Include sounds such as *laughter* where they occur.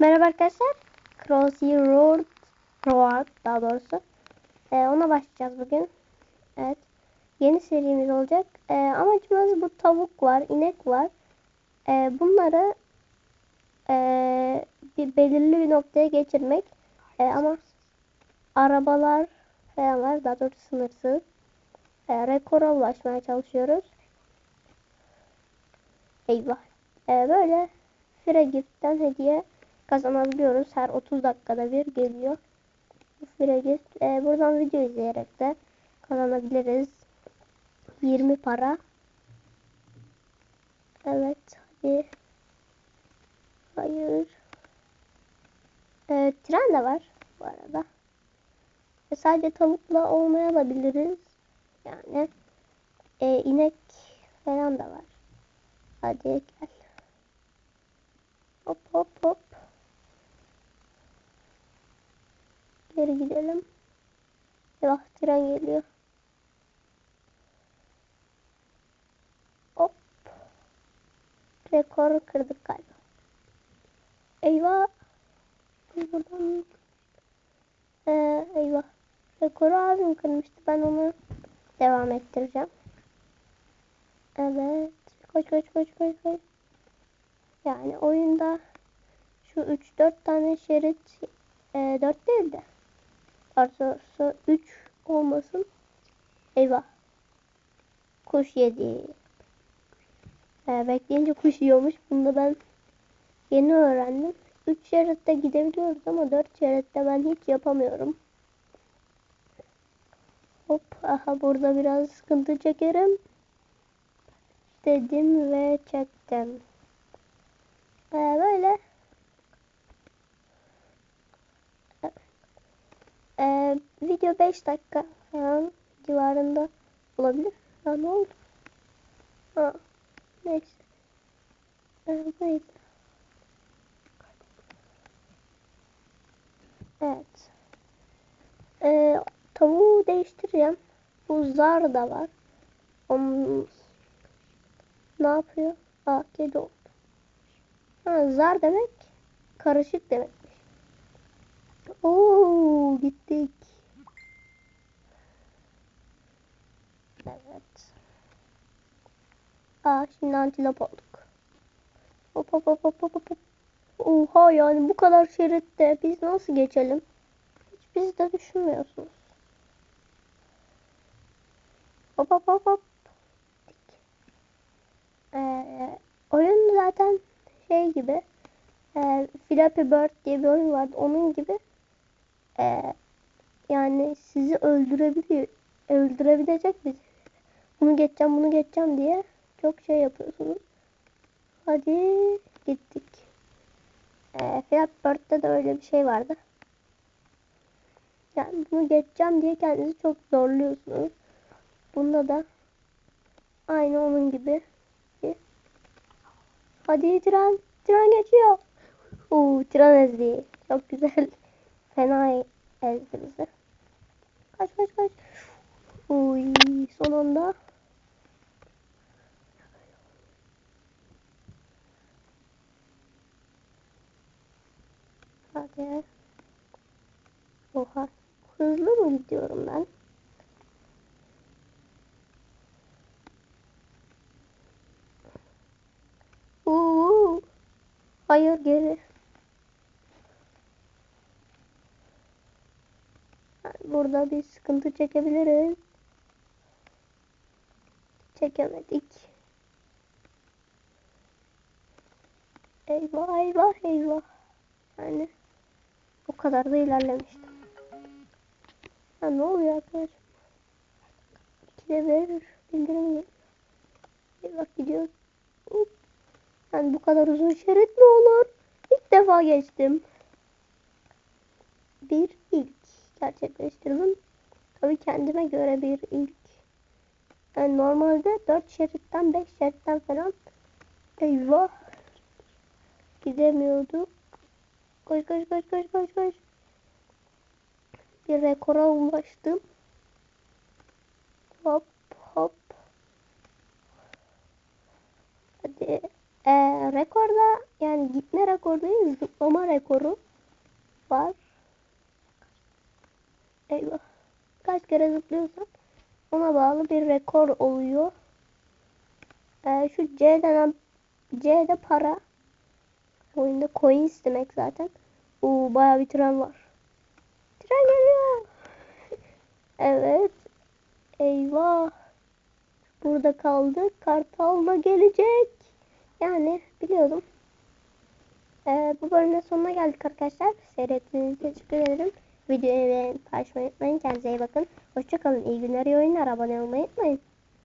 Merhaba arkadaşlar. Crossy Road Road daha doğrusu. Ee, ona başlayacağız bugün. Evet. Yeni serimiz olacak. Ee, amacımız bu tavuk var, inek var. Ee, bunları ee, bir belirli bir noktaya geçirmek. Ee, ama arabalar falan var. Daha doğrusu sınırsız. Ee, rekora ulaşmaya çalışıyoruz. Eyvah. Ee, böyle Fire Gift'ten hediye kazanabiliyoruz. Her 30 dakikada bir geliyor. Bu Fire Gift. Ee, buradan video izleyerek de kazanabiliriz. 20 para. Evet. Hadi. Hayır. Ee, tren de var bu arada. E, sadece tavukla olmayabiliriz. Yani e, inek falan da var. Hadi gel. Hop hop hop. Geri gidelim. Eyvah tren geliyor. Hop. Rekoru kırdık galiba. Eyvah. Buradan ee, eyvah. Rekoru abim kırmıştı. Ben onu devam ettireceğim. Evet. Koş koş koş koş koş. Yani oyunda şu 3-4 tane şerit e, 4 değil de artı 3 olmasın. Eyvah. Kuş yedi. E, bekleyince kuş yiyormuş. Bunu da ben yeni öğrendim. 3 şeritte gidebiliyoruz ama 4 şeritte ben hiç yapamıyorum. Hop aha burada biraz sıkıntı çekerim. Dedim ve çektim. Ee, böyle. Ee, video 5 dakika falan civarında olabilir. Ya ne oldu? Ha, neyse. Ee, neydi? Evet. Ee, tavuğu değiştireceğim. Bu zar da var. Onun ne yapıyor? Aa kedi oldu. Ha, zar demek karışık demekmiş. Oo gittik. Evet. Aa şimdi antilop olduk. Hop hop hop hop hop hop. Oha yani bu kadar şeritte biz nasıl geçelim? Hiç biz de düşünmüyorsunuz. Hop hop hop hop. Ee, oyun zaten şey gibi e, Flappy Bird diye bir oyun vardı. Onun gibi e, yani sizi öldürebiliyor. Öldürebilecek bir bunu geçeceğim bunu geçeceğim diye çok şey yapıyorsunuz. Hadi gittik. E, Flappy Bird'de de öyle bir şey vardı. Yani bunu geçeceğim diye kendinizi çok zorluyorsunuz. Bunda da aynı onun gibi. Hadi tren. Tren geçiyor. Uuu tren ezdi. Çok güzel. Fena ezdi bizi. Kaç kaç kaç. Uy son anda. Hadi. Oha. Hızlı mı gidiyorum ben? Uuu. Hayır geri. Burada bir sıkıntı çekebiliriz. Çekemedik. Eyvah eyvah eyvah. Yani o kadar da ilerlemiştim. Ha ne oluyor arkadaşım? İkide verir. Bildirim geliyor. Eyvah gidiyor. Hop. Yani bu kadar uzun şerit mi olur? İlk defa geçtim. Bir ilk gerçekleştirdim. Tabii kendime göre bir ilk. Yani normalde 4 şeritten 5 şeritten falan eyvah gidemiyorduk. Koş koş koş koş koş koş. Bir rekora ulaştım. Hop hop. Hadi Ee, rekorda yani gitme rekoru değil zıplama rekoru var. Eyvah. Kaç kere zıplıyorsak ona bağlı bir rekor oluyor. Ee, şu C denen C'de para. Oyunda coins demek zaten. Oo bayağı bir tren var. Tren geliyor. *laughs* evet. Eyvah. Burada kaldık. Kartal da gelecek. Yani biliyordum. Ee, bu bölümün sonuna geldik arkadaşlar. Seyrettiğiniz için teşekkür ederim. Videoyu beğenip paylaşmayı unutmayın. Kendinize iyi bakın. Hoşçakalın. İyi günler, iyi oyunlar. Abone olmayı unutmayın.